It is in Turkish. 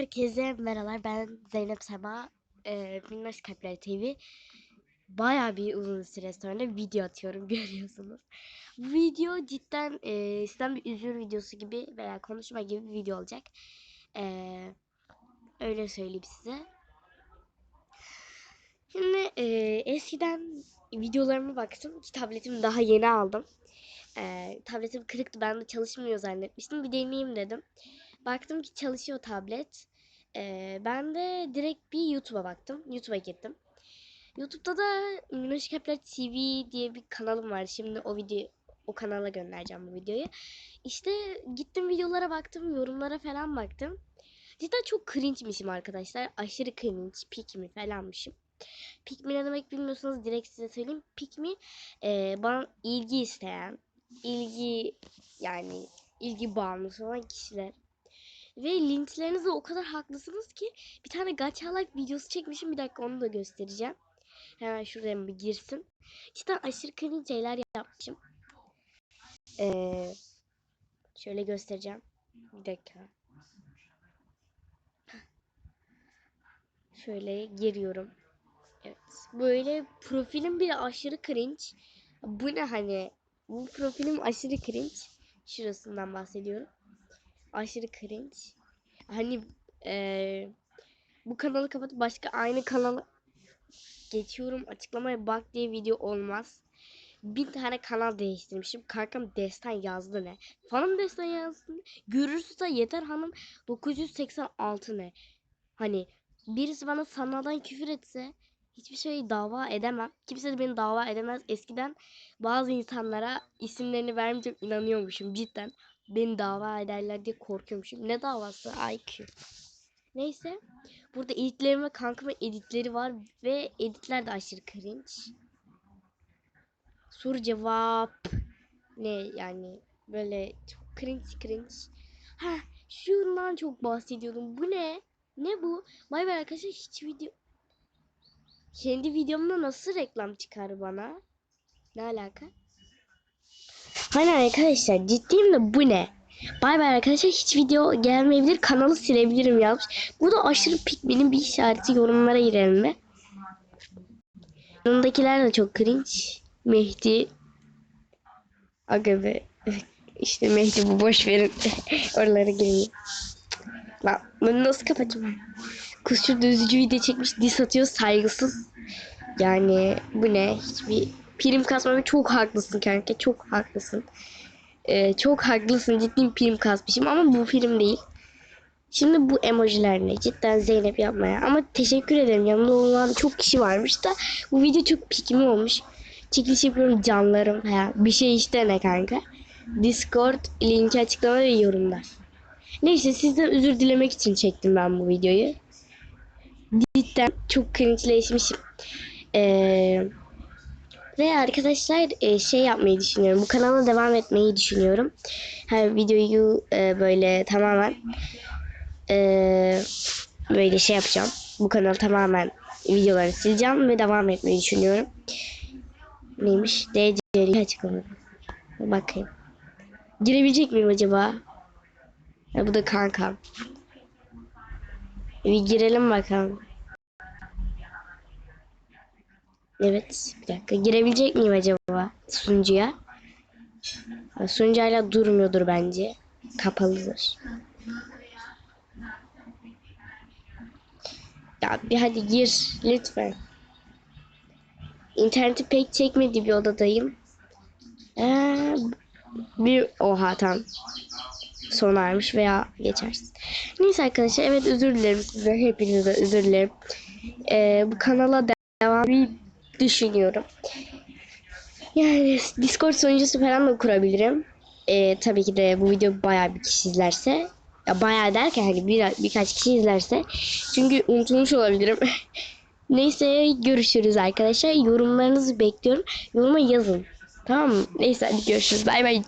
Herkese merhabalar. Ben Zeynep Sema. Ee, Minnoş Kalpler TV. Baya bir uzun süre sonra video atıyorum görüyorsunuz. Video cidden e, sizden bir üzür videosu gibi veya konuşma gibi bir video olacak. Ee, öyle söyleyeyim size. Şimdi e, eskiden videolarıma baktım ki tabletimi daha yeni aldım. Ee, tabletim kırıktı ben de çalışmıyor zannetmiştim. Bir deneyeyim dedim. Baktım ki çalışıyor tablet. Ee, ben de direkt bir YouTube'a baktım. YouTube'a gittim. YouTube'da da Minnoş Kepler TV diye bir kanalım var. Şimdi o video o kanala göndereceğim bu videoyu. İşte gittim videolara baktım, yorumlara falan baktım. Cidden çok cringe'mişim arkadaşlar. Aşırı cringe, pick mi falanmışım. Pick me ne demek bilmiyorsanız direkt size söyleyeyim. Pick me e, bana ilgi isteyen, ilgi yani ilgi bağımlısı olan kişiler. Ve linklerinizde o kadar haklısınız ki bir tane gachalık videosu çekmişim. Bir dakika onu da göstereceğim. Hemen şuraya bir girsin. Cidden aşırı cringe şeyler yapmışım. Ee, şöyle göstereceğim. Bir dakika. Şöyle giriyorum. Evet. Böyle profilim bile aşırı cringe. Bu ne hani? Bu profilim aşırı cringe. Şurasından bahsediyorum. Aşırı cringe. Hani eee, bu kanalı kapatıp başka aynı kanala geçiyorum. Açıklamaya bak diye video olmaz. Bir tane kanal değiştirmişim. Kankam destan yazdı ne? Fanım destan yazdı. ne? Görürsün yeter hanım 986 ne? Hani birisi bana sanaldan küfür etse hiçbir şey dava edemem. Kimse de beni dava edemez. Eskiden bazı insanlara isimlerini vermeyeceğim inanıyormuşum cidden. Beni dava ederler diye korkuyormuşum. Ne davası? IQ. Neyse. Burada editlerim ve kankamın editleri var ve editler de aşırı cringe. Soru cevap ne yani böyle çok cringe cringe. Ha şundan çok bahsediyordum. Bu ne? Ne bu? Vay be arkadaşlar hiç video kendi videomda nasıl reklam çıkar bana? Ne alaka? Hani arkadaşlar ciddiyim de bu ne? Bay bay arkadaşlar hiç video gelmeyebilir kanalı silebilirim yazmış. Bu da aşırı pikmenin bir işareti yorumlara girelim mi? Yanındakiler de çok cringe. Mehdi. Aga be. İşte Mehdi bu boş verin. Oralara girmeyin. Lan bunu nasıl kapatacağım? Kız şurada üzücü video çekmiş diss atıyor saygısız. Yani bu ne? Hiçbir prim kasmama çok haklısın kanka. Çok haklısın. Ee, çok haklısın. Ciddi prim kasmışım ama bu prim değil. Şimdi bu emojiler ne? Cidden Zeynep yapmaya. Ama teşekkür ederim. Yanımda olan çok kişi varmış da bu video çok pikmi olmuş. Çekiliş yapıyorum canlarım. Ha, bir şey işte ne kanka? Discord linki açıklama ve yorumlar. Neyse sizden özür dilemek için çektim ben bu videoyu. Cidden çok cringe'leşmişim. Ee, ve arkadaşlar e, şey yapmayı düşünüyorum. Bu kanala devam etmeyi düşünüyorum. Her videoyu e, böyle tamamen e, böyle şey yapacağım. Bu kanalı tamamen videoları sileceğim ve devam etmeyi düşünüyorum. Neymiş? DC'li açıklamadı. Bakayım. Girebilecek miyim acaba? Ya bu da kankam. Bir girelim bakalım. Evet. Bir dakika. Girebilecek miyim acaba sunucuya? Ha, Sunucuyla durmuyordur bence. Kapalıdır. Ya bir hadi gir lütfen. İnterneti pek çekmedi bir odadayım. Ee, bir oha tam sonarmış veya geçersin. Neyse arkadaşlar evet özür dilerim size hepinize özür dilerim. Ee, bu kanala devam düşünüyorum. Yani Discord sunucusu falan da kurabilirim. Ee, tabii ki de bu video bayağı bir kişi izlerse. Ya bayağı derken hani bir, birkaç kişi izlerse. Çünkü unutulmuş olabilirim. Neyse görüşürüz arkadaşlar. Yorumlarınızı bekliyorum. Yoruma yazın. Tamam mı? Neyse hadi görüşürüz. Bay bay.